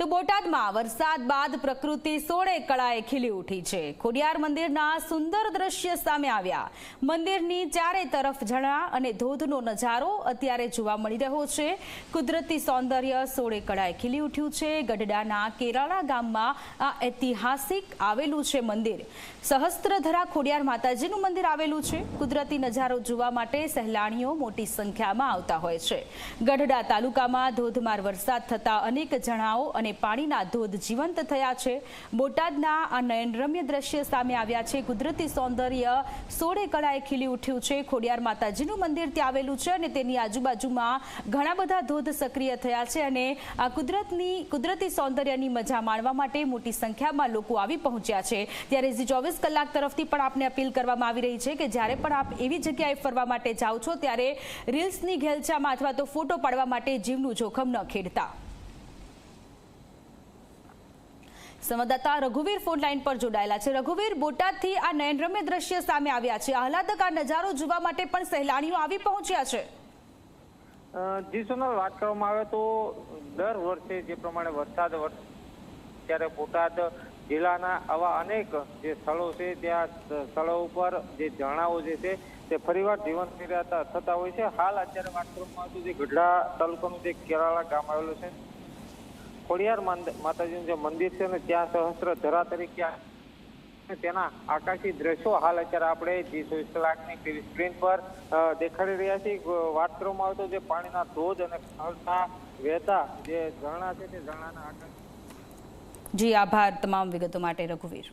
તો બોટાદમાં વરસાદ બાદ પ્રકૃતિ સોળે કળાએ ખીલી ઉઠી છે. ખોડિયાર મંદિરના સુંદર દ્રશ્ય સામે આવ્યા. મંદિરની ચારે તરફ ઝરણા અને ધોધનો નજારો અત્યારે જોવા મળી રહ્યો છે. કુદરતી સૌંદર્ય સોળે કળાએ ખીલી ઉઠ્યું છે. ગઢડાના કેરાળા ગામમાં આ ઐતિહાસિક આવેલું છે મંદિર. સહસ્ત્રધરા ખોડિયાર માતાજીનું મંદિર આવેલું છે. કુદરતી નજારો જોવા માટે સહેલાણીઓ મોટી સંખ્યામાં આવતા હોય છે. ગઢડા તાલુકામાં ધોધમાર વરસાદ થતા અનેક જણાઓ અને પાણીના ધોધ જીવંત થયા છે. બોટાદના આ નયનરમ્ય દ્રશ્ય સામે આવ્યા છે. કુદરતી સૌંદર્ય સોળે કળાએ ખીલી ઉઠ્યું છે. ખોડિયાર માતાજીનું મંદિર ત્યાં આવેલું છે અને તેની આજુબાજુમાં ઘણા બધા ધોધ સક્રિય થયા છે અને આ કુદરતની, કુદરતી સૌંદર્યની મજા માણવા માટે મોટી સંખ્યામાં લોકો આવી પહોંચ્યા છે. ત્યારે ઝી ચોવીસ કલાક તરફથી પણ આપને અપીલ કરવામાં આવી રહી છે કે જ્યારે પણ આપ એવી જગ્યાએ ફરવા માટે જાઓ છો, ત્યારે રીલ્સની ઘેલછામાં અથવા તો ફોટો પાડવા માટે જીવનું જોખમ ન ખેડતા. સંવાદદાતા રઘુવીર ફોન લાઈન પર જોડાયેલા છે. રઘુવીર, બોટાદથી આ નયનરમ્ય દ્રશ્ય સામે આવ્યા છે. આહલાદક આ નજારો જોવા માટે પણ સહેલાણીઓ આવી પહોંચ્યા છે. જી સોનલ, વાત કરવામાં આવે તો દર વર્ષે જે પ્રમાણે વરસાદ વરસે ત્યારે બોટાદ જિલ્લાના આવા અનેક જે સ્થળો છે, ત્યાં સ્થળો ઉપર જે ઝરણાઓ જે છે, તે ફરીવાર જીવંત થતા હોય છે, હાલ અત્યારે વાત કરવામાં આવે તો જે ગઢડા તાલુકાનું જે કેરાળા ગામ આવેલું છે ખોડિયાર માતાજીનું જે મંદિર છે ને, ત્યાં સહસ્ત્ર ધરા તરીકે તેના આકાશી દ્રશ્યો હાલ અત્યારે આપણે જી ચોવીસ ટીવી સ્ક્રીન પર દેખાડી રહ્યા છીએ. વાત કરવામાં આવે તો જે પાણીના ધોધ અને ખળતા વહેતા જે ઝરણા છે તે ઝરણાના આકાશ જી, આભાર તમામ વિગતો માટે, રઘુવીર.